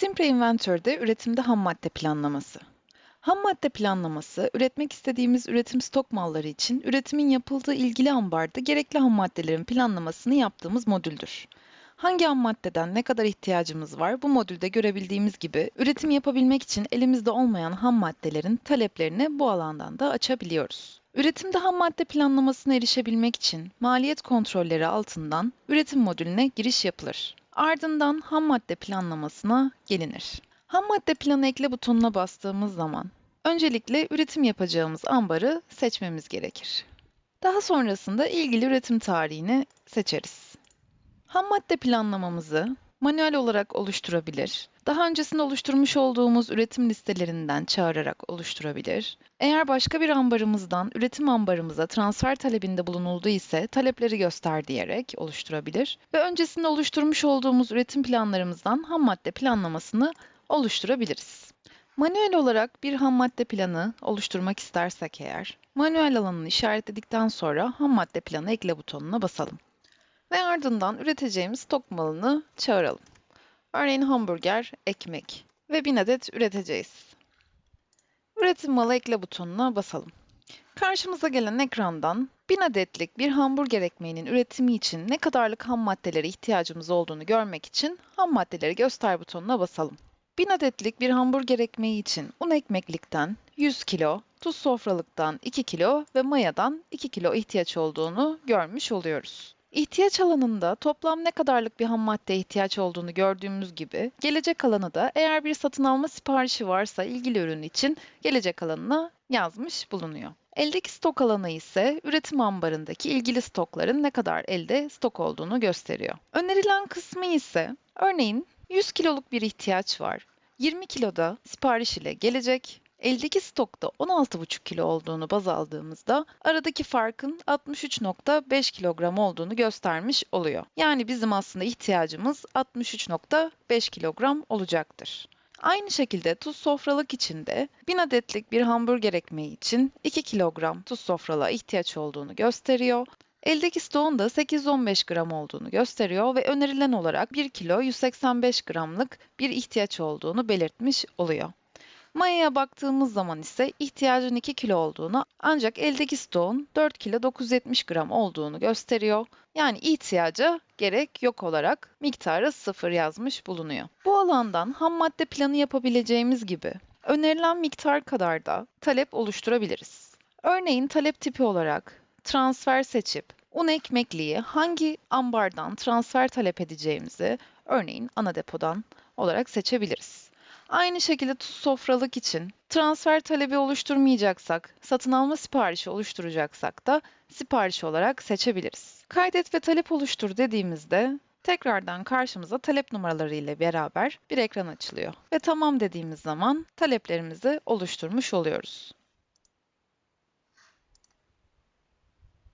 Simpre Inventory'de üretimde ham madde planlaması. Ham madde planlaması, üretmek istediğimiz üretim stok malları için üretimin yapıldığı ilgili ambarda gerekli ham maddelerin planlamasını yaptığımız modüldür. Hangi ham maddeden ne kadar ihtiyacımız var bu modülde görebildiğimiz gibi üretim yapabilmek için elimizde olmayan ham maddelerin taleplerini bu alandan da açabiliyoruz. Üretimde ham madde planlamasına erişebilmek için maliyet kontrolleri altından üretim modülüne giriş yapılır. Ardından ham madde planlamasına gelinir. Ham madde planı ekle butonuna bastığımız zaman öncelikle üretim yapacağımız ambarı seçmemiz gerekir. Daha sonrasında ilgili üretim tarihini seçeriz. Ham madde planlamamızı manuel olarak oluşturabilir, daha öncesinde oluşturmuş olduğumuz üretim listelerinden çağırarak oluşturabilir. Eğer başka bir ambarımızdan üretim ambarımıza transfer talebinde bulunuldu ise talepleri göster diyerek oluşturabilir ve öncesinde oluşturmuş olduğumuz üretim planlarımızdan ham madde planlamasını oluşturabiliriz. Manuel olarak bir ham madde planı oluşturmak istersek eğer, manuel alanını işaretledikten sonra ham madde planı ekle butonuna basalım. Ve ardından üreteceğimiz stok malını çağıralım. Örneğin hamburger, ekmek ve 1000 adet üreteceğiz. Üretim malı ekle butonuna basalım. Karşımıza gelen ekrandan 1000 adetlik bir hamburger ekmeğinin üretimi için ne kadarlık ham maddelere ihtiyacımız olduğunu görmek için ham maddeleri göster butonuna basalım. 1000 adetlik bir hamburger ekmeği için un ekmeklikten 100 kilo, tuz sofralıktan 2 kilo ve mayadan 2 kilo ihtiyaç olduğunu görmüş oluyoruz. İhtiyaç alanında toplam ne kadarlık bir ham maddeye ihtiyaç olduğunu gördüğümüz gibi, gelecek alanı da eğer bir satın alma siparişi varsa ilgili ürün için gelecek alanına yazmış bulunuyor. Eldeki stok alanı ise üretim ambarındaki ilgili stokların ne kadar elde stok olduğunu gösteriyor. Önerilen kısmı ise örneğin 100 kiloluk bir ihtiyaç var. 20 kiloda sipariş ile gelecek Eldeki stokta 16,5 kilo olduğunu baz aldığımızda aradaki farkın 63,5 kilogram olduğunu göstermiş oluyor. Yani bizim aslında ihtiyacımız 63,5 kilogram olacaktır. Aynı şekilde tuz sofralık için de 1000 adetlik bir hamburger ekmeği için 2 kilogram tuz sofralığa ihtiyaç olduğunu gösteriyor. Eldeki stoğun da 815 gram olduğunu gösteriyor ve önerilen olarak 1 kilo 185 gramlık bir ihtiyaç olduğunu belirtmiş oluyor. Mayaya baktığımız zaman ise ihtiyacın 2 kilo olduğunu ancak eldeki stoğun 4 kilo 970 gram olduğunu gösteriyor. Yani ihtiyaca gerek yok olarak miktarı 0 yazmış bulunuyor. Bu alandan ham madde planı yapabileceğimiz gibi önerilen miktar kadar da talep oluşturabiliriz. Örneğin talep tipi olarak transfer seçip un ekmekliği hangi ambardan transfer talep edeceğimizi örneğin ana depodan olarak seçebiliriz. Aynı şekilde tuz sofralık için transfer talebi oluşturmayacaksak, satın alma siparişi oluşturacaksak da sipariş olarak seçebiliriz. Kaydet ve talep oluştur dediğimizde tekrardan karşımıza talep numaraları ile beraber bir ekran açılıyor. Ve tamam dediğimiz zaman taleplerimizi oluşturmuş oluyoruz.